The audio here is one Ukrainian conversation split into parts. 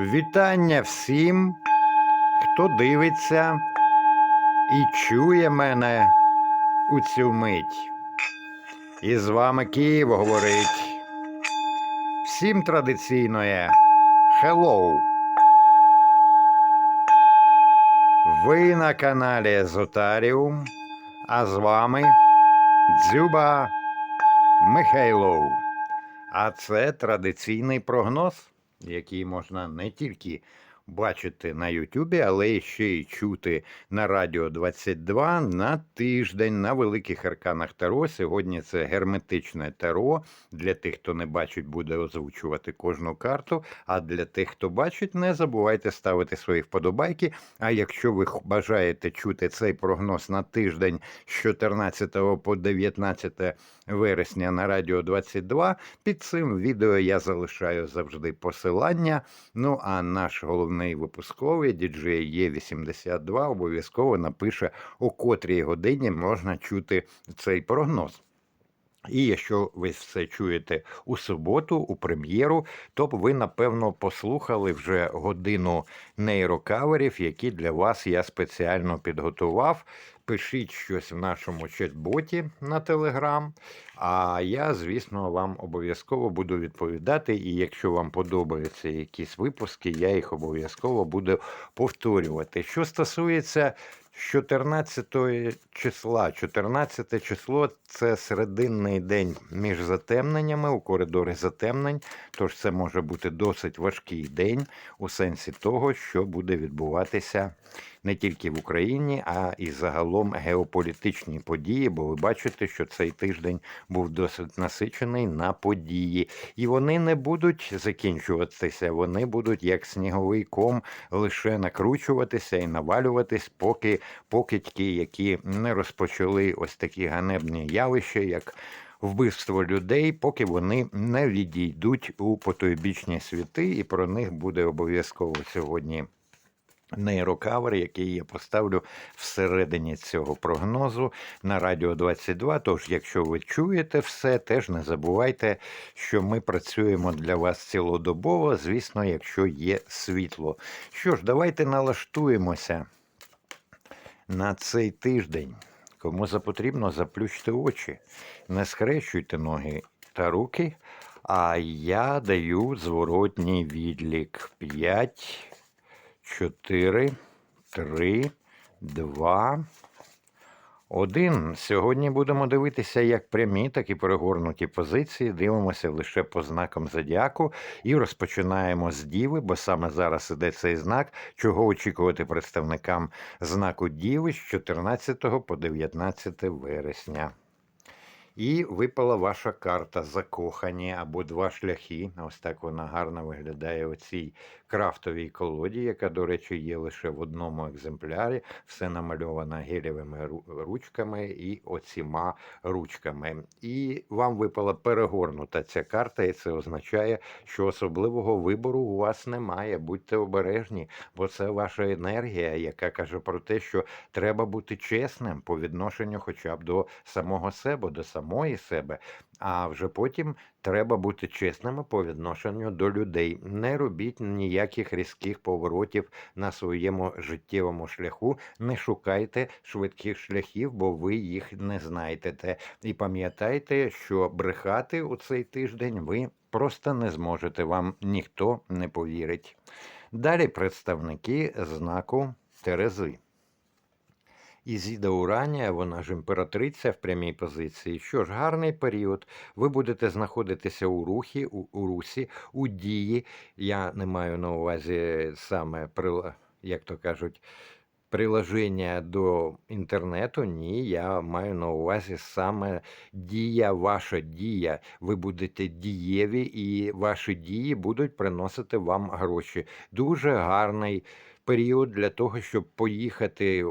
Вітання всім, хто дивиться і чує мене у цю мить. І з вами Київ говорить. Всім традиційноє Hello. Ви на каналі Езотаріум, а з вами Дзюба Михайлов. А це традиційний прогноз, який можна не тільки бачити на Ютубі, але ще й чути на Радіо 22 на тиждень на великих арканах Таро. Сьогодні це герметичне таро. Для тих, хто не бачить, буде озвучувати кожну карту. А для тих, хто бачить, не забувайте ставити свої вподобайки. А якщо ви бажаєте чути цей прогноз на тиждень з 14 по 19 вересня на Радіо 22, під цим відео я залишаю завжди посилання. Ну а наш головний випусковий діджей Є82 обов'язково напише, у котрій годині можна чути цей прогноз. І якщо ви все чуєте у суботу, у прем'єру, то ви напевно послухали вже годину нейрокаверів, які для вас я спеціально підготував. Пишіть щось в нашому чат-боті на Телеграм. А я, звісно, вам обов'язково буду відповідати. І якщо вам подобаються якісь випуски, я їх обов'язково буду повторювати. Що стосується 14 числа, 14 число це серединний день між затемненнями у коридорі затемнень. Тож це може бути досить важкий день у сенсі того, що буде відбуватися не тільки в Україні, а і загалом геополітичні події. Бо ви бачите, що цей тиждень був досить насичений на події, і вони не будуть закінчуватися. Вони будуть як сніговий ком лише накручуватися і навалюватись, поки покидьки, які не розпочали ось такі ганебні явища, як вбивство людей, поки вони не відійдуть у потойбічні світи, і про них буде обов'язково сьогодні. Нейрокавер, який я поставлю всередині цього прогнозу на Радіо 22. Тож, якщо ви чуєте все, теж не забувайте, що ми працюємо для вас цілодобово, звісно, якщо є світло. Що ж, давайте налаштуємося на цей тиждень. Кому запотрібно, заплющте очі, не схрещуйте ноги та руки, а я даю зворотній відлік 5. 4, 3, 2, 1. Сьогодні будемо дивитися як прямі, так і перегорнуті позиції. Дивимося лише по знакам зодіаку і розпочинаємо з Діви, бо саме зараз іде цей знак, чого очікувати представникам знаку Діви з 14 по 19 вересня. І випала ваша карта закохані або два шляхи. Ось так вона гарно виглядає у цій крафтовій колоді, яка, до речі, є лише в одному екземплярі. Все намальовано гелєвими ручками і оціма ручками. І вам випала перегорнута ця карта, і це означає, що особливого вибору у вас немає. Будьте обережні, бо це ваша енергія, яка каже про те, що треба бути чесним по відношенню хоча б до самого себе, до самої себе. А вже потім треба бути чесними по відношенню до людей. Не робіть ніяких різких поворотів на своєму життєвому шляху. Не шукайте швидких шляхів, бо ви їх не знайдете. І пам'ятайте, що брехати у цей тиждень ви просто не зможете. Вам ніхто не повірить. Далі представники знаку Терези. Ізіда Уранія, вона ж імператриця в прямій позиції. Що ж, гарний період. Ви будете знаходитися у рухі, у, у русі, у дії. Я не маю на увазі саме як то кажуть. Приложення до інтернету, ні, я маю на увазі саме дія, ваша дія. Ви будете дієві, і ваші дії будуть приносити вам гроші. Дуже гарний період для того, щоб поїхати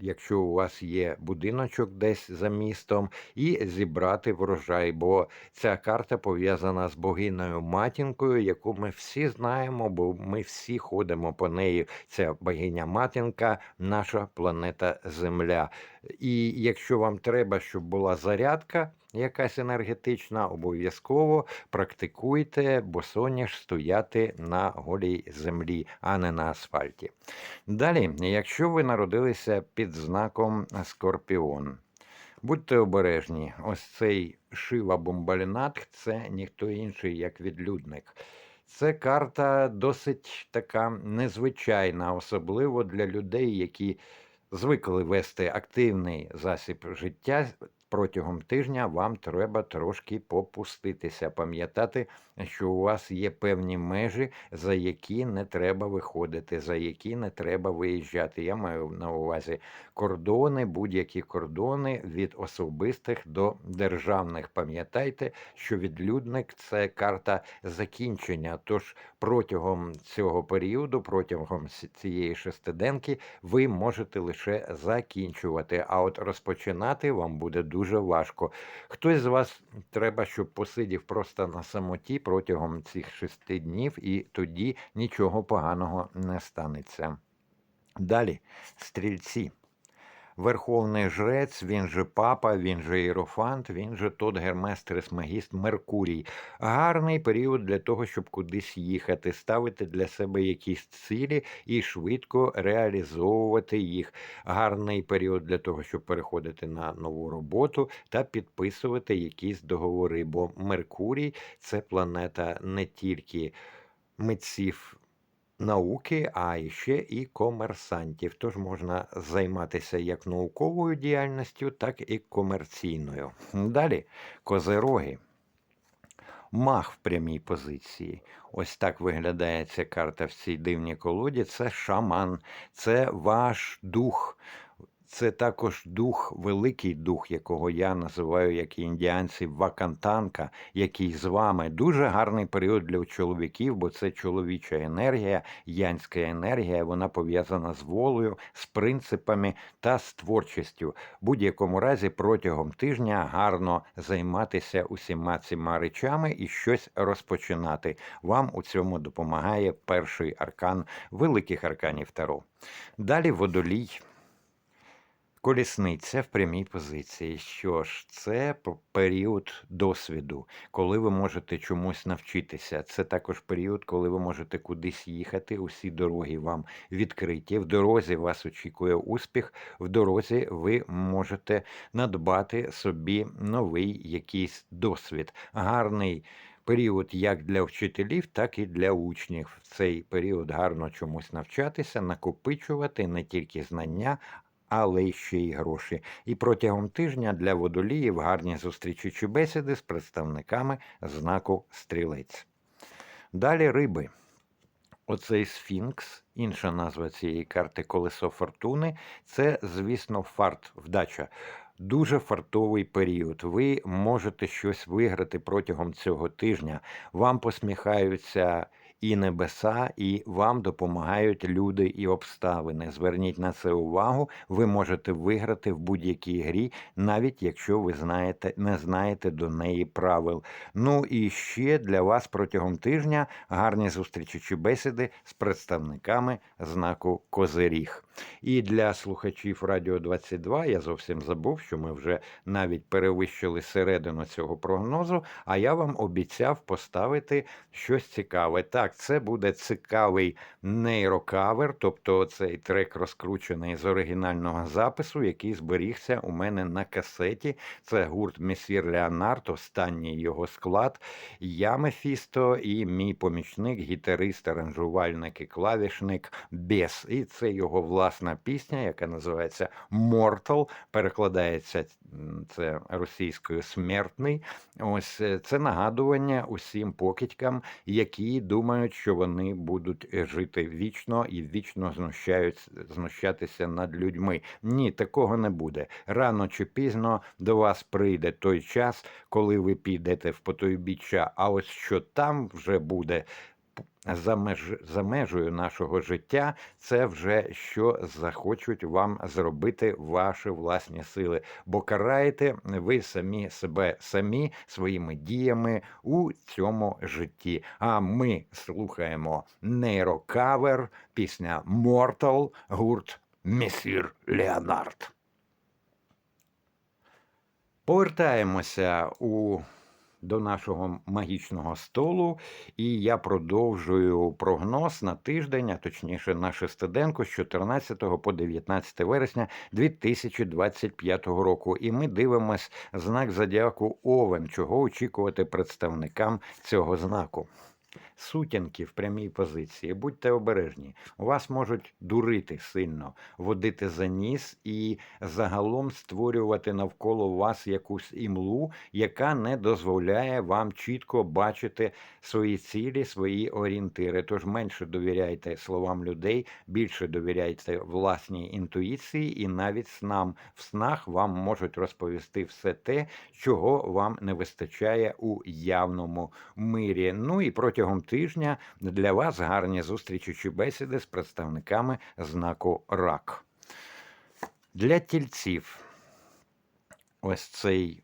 якщо у вас є будиночок десь за містом, і зібрати врожай. Бо ця карта пов'язана з богиною матінкою, яку ми всі знаємо, бо ми всі ходимо по неї. Це богиня матінка, наша планета Земля. І якщо вам треба, щоб була зарядка якась енергетична, обов'язково практикуйте, бо соняш стояти на голій землі, а не на асфальті. Далі, якщо ви народилися під знаком Скорпіон, будьте обережні, ось цей Шива Бомбалінат це ніхто інший, як відлюдник. Це карта досить така незвичайна, особливо для людей, які звикли вести активний засіб життя. Протягом тижня вам треба трошки попуститися, пам'ятати, що у вас є певні межі, за які не треба виходити, за які не треба виїжджати. Я маю на увазі кордони, будь-які кордони від особистих до державних. Пам'ятайте, що відлюдник це карта закінчення. Тож протягом цього періоду, протягом цієї шестиденки, ви можете лише закінчувати. А от розпочинати вам буде дуже важко. Хтось з вас треба, щоб посидів просто на самоті протягом цих шести днів, і тоді нічого поганого не станеться. Далі стрільці. Верховний жрець, він же папа, він же іерофант, він же тот Гермес Трисмагіст Меркурій. Гарний період для того, щоб кудись їхати, ставити для себе якісь цілі і швидко реалізовувати їх. Гарний період для того, щоб переходити на нову роботу та підписувати якісь договори. Бо Меркурій це планета не тільки митців науки, а ще і комерсантів. Тож можна займатися як науковою діяльністю, так і комерційною. Далі козероги. Мах в прямій позиції. Ось так виглядає ця карта в цій дивній колоді. Це шаман, це ваш дух. Це також дух, великий дух, якого я називаю, як і індіанці, вакантанка, який з вами дуже гарний період для чоловіків, бо це чоловіча енергія, янська енергія, вона пов'язана з волею, з принципами та з творчістю. Будь-якому разі протягом тижня гарно займатися усіма цими речами і щось розпочинати. Вам у цьому допомагає перший аркан великих арканів Таро. Далі водолій. Колісниця в прямій позиції. Що ж, це період досвіду, коли ви можете чомусь навчитися. Це також період, коли ви можете кудись їхати. Усі дороги вам відкриті. В дорозі вас очікує успіх. В дорозі ви можете надбати собі новий якийсь досвід. Гарний. Період як для вчителів, так і для учнів. В цей період гарно чомусь навчатися, накопичувати не тільки знання, але ще й гроші. І протягом тижня для водоліїв гарні зустрічі чи бесіди з представниками знаку стрілець. Далі риби. Оцей сфінкс, інша назва цієї карти колесо фортуни, це, звісно, фарт, вдача. Дуже фартовий період. Ви можете щось виграти протягом цього тижня. Вам посміхаються і небеса, і вам допомагають люди і обставини. Зверніть на це увагу. Ви можете виграти в будь-якій грі, навіть якщо ви знаєте, не знаєте до неї правил. Ну і ще для вас протягом тижня гарні зустрічі чи бесіди з представниками знаку Козиріг. І для слухачів Радіо 22 я зовсім забув, що ми вже навіть перевищили середину цього прогнозу. А я вам обіцяв поставити щось цікаве. Так, це буде цікавий нейрокавер, тобто цей трек розкручений з оригінального запису, який зберігся у мене на касеті. Це гурт Месір Леонард, останній його склад. Я Мефісто і мій помічник, гітарист, аранжувальник і клавішник Бес. І це його власна пісня, яка називається Mortal. Перекладається це російською смертний. Ось е, це нагадування усім покидькам, які думають, що вони будуть е, жити вічно і вічно знущатися над людьми. Ні, такого не буде. Рано чи пізно до вас прийде той час, коли ви підете в потойбіччя. А ось що там вже буде за меж за межею нашого життя, це вже що захочуть вам зробити ваші власні сили. Бо караєте ви самі себе самі своїми діями у цьому житті. А ми слухаємо нейрокавер, пісня Mortal, гурт Месір Леонард. Повертаємося у, до нашого магічного столу, і я продовжую прогноз на тиждень, а точніше на шестиденку з 14 по 19 вересня 2025 року. І ми дивимось знак зодіаку Овен, чого очікувати представникам цього знаку. Сутінки в прямій позиції, будьте обережні. у Вас можуть дурити сильно, водити за ніс і загалом створювати навколо вас якусь імлу, яка не дозволяє вам чітко бачити свої цілі, свої орієнтири. Тож менше довіряйте словам людей, більше довіряйте власній інтуїції, і навіть снам в снах вам можуть розповісти все те, чого вам не вистачає у явному мирі. Ну і протягом тижня для вас гарні зустрічі бесіди з представниками знаку РАК. Для тільців ось цей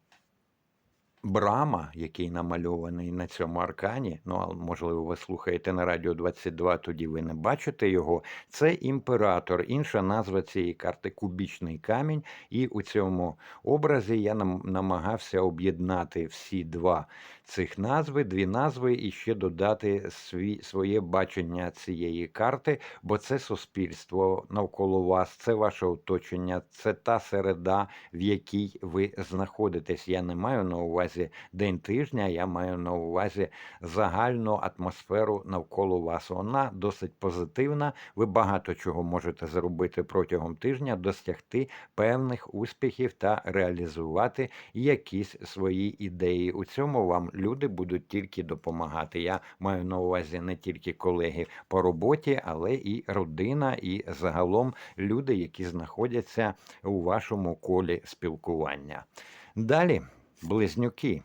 Брама, який намальований на цьому аркані, ну а можливо, ви слухаєте на радіо 22, тоді ви не бачите його. Це імператор, інша назва цієї карти кубічний камінь. І у цьому образі я намагався об'єднати всі два цих назви, дві назви, і ще додати свій, своє бачення цієї карти, бо це суспільство навколо вас, це ваше оточення, це та середа, в якій ви знаходитесь. Я не маю на увазі день тижня, я маю на увазі загальну атмосферу навколо вас. Вона досить позитивна. Ви багато чого можете зробити протягом тижня, досягти певних успіхів та реалізувати якісь свої ідеї. У цьому вам люди будуть тільки допомагати. Я маю на увазі не тільки колеги по роботі, але і родина, і загалом люди, які знаходяться у вашому колі спілкування. Далі близнюки.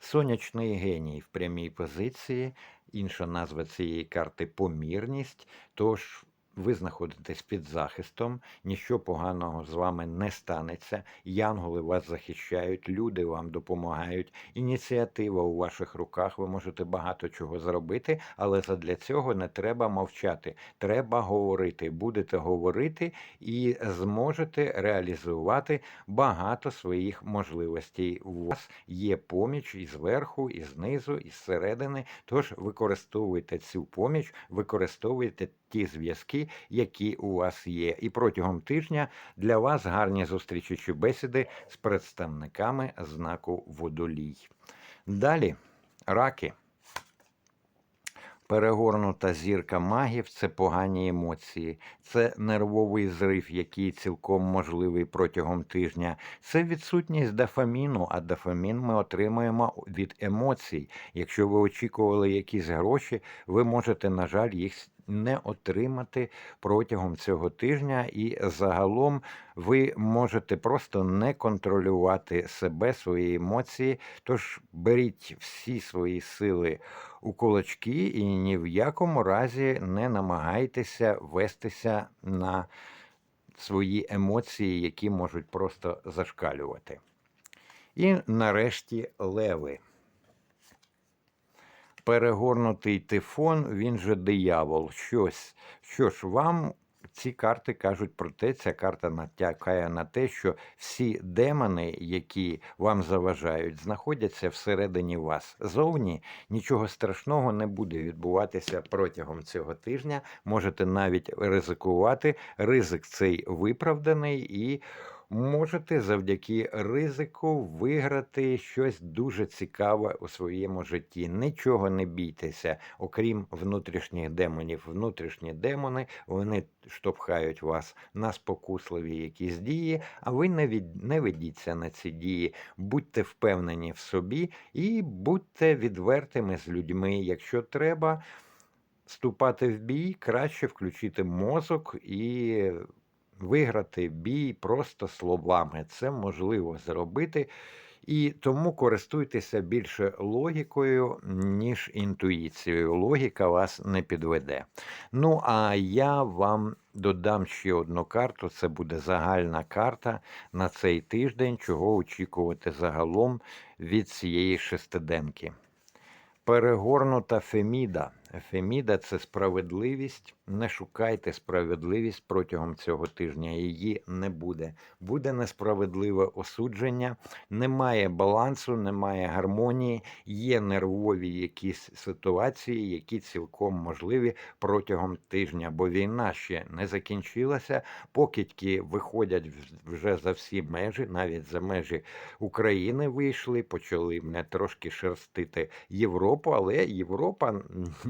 Сонячний геній в прямій позиції. Інша назва цієї карти помірність. Тож ви знаходитесь під захистом, ніщо поганого з вами не станеться. Янголи вас захищають, люди вам допомагають. Ініціатива у ваших руках. Ви можете багато чого зробити, але задля цього не треба мовчати. Треба говорити. Будете говорити і зможете реалізувати багато своїх можливостей. У вас є поміч і зверху, і знизу, і зсередини. Тож використовуйте цю поміч, використовуйте ті зв'язки, які у вас є. І протягом тижня для вас гарні зустрічі чи бесіди з представниками знаку водолій. Далі раки. Перегорнута зірка магів це погані емоції, це нервовий зрив, який цілком можливий протягом тижня. Це відсутність дофаміну, а дофамін ми отримуємо від емоцій. Якщо ви очікували якісь гроші, ви можете, на жаль, їх не отримати протягом цього тижня, і загалом ви можете просто не контролювати себе, свої емоції. Тож беріть всі свої сили у кулачки і ні в якому разі не намагайтеся вестися на свої емоції, які можуть просто зашкалювати. І нарешті леви перегорнутий тифон, він же диявол. Щось. Що ж, вам ці карти кажуть про те, ця карта натякає на те, що всі демони, які вам заважають, знаходяться всередині вас. Зовні нічого страшного не буде відбуватися протягом цього тижня. Можете навіть ризикувати. Ризик цей виправданий і можете завдяки ризику виграти щось дуже цікаве у своєму житті. Нічого не бійтеся, окрім внутрішніх демонів. Внутрішні демони вони штовхають вас на спокусливі якісь дії, а ви не від не ведіться на ці дії. Будьте впевнені в собі і будьте відвертими з людьми, якщо треба. Вступати в бій, краще включити мозок і виграти бій просто словами. Це можливо зробити. І тому користуйтеся більше логікою, ніж інтуїцією. Логіка вас не підведе. Ну, а я вам додам ще одну карту. Це буде загальна карта на цей тиждень, чого очікувати загалом від цієї шестиденки. Перегорнута Феміда Феміда це справедливість. Не шукайте справедливість протягом цього тижня. Її не буде. Буде несправедливе осудження, немає балансу, немає гармонії, є нервові якісь ситуації, які цілком можливі протягом тижня, бо війна ще не закінчилася. Покидьки виходять вже за всі межі, навіть за межі України вийшли, почали мене трошки шерстити Європу, але Європа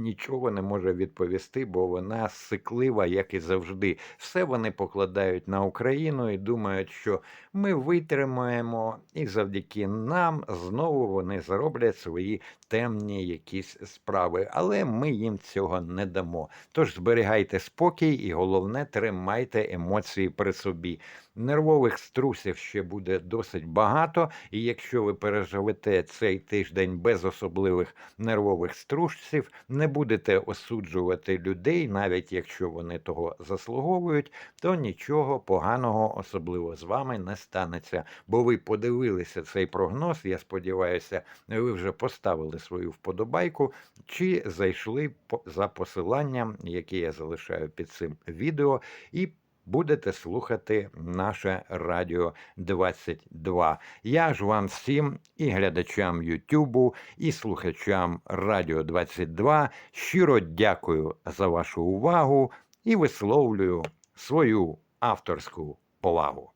нічого не може відповісти, бо вона сиклива, як і завжди. Все вони покладають на Україну і думають, що ми витримаємо, і завдяки нам знову вони зароблять свої темні якісь справи. Але ми їм цього не дамо. Тож зберігайте спокій і головне, тримайте емоції при собі. Нервових струсів ще буде досить багато, і якщо ви переживете цей тиждень без особливих нервових струсів, не будете осуджувати людей, навіть якщо вони того заслуговують, то нічого поганого особливо з вами не станеться. Бо ви подивилися цей прогноз. Я сподіваюся, ви вже поставили свою вподобайку чи зайшли за посиланням, яке я залишаю під цим відео, і будете слухати наше Радіо 22. Я ж вам всім і глядачам Ютубу, і слухачам Радіо 22 щиро дякую за вашу увагу і висловлюю свою авторську повагу.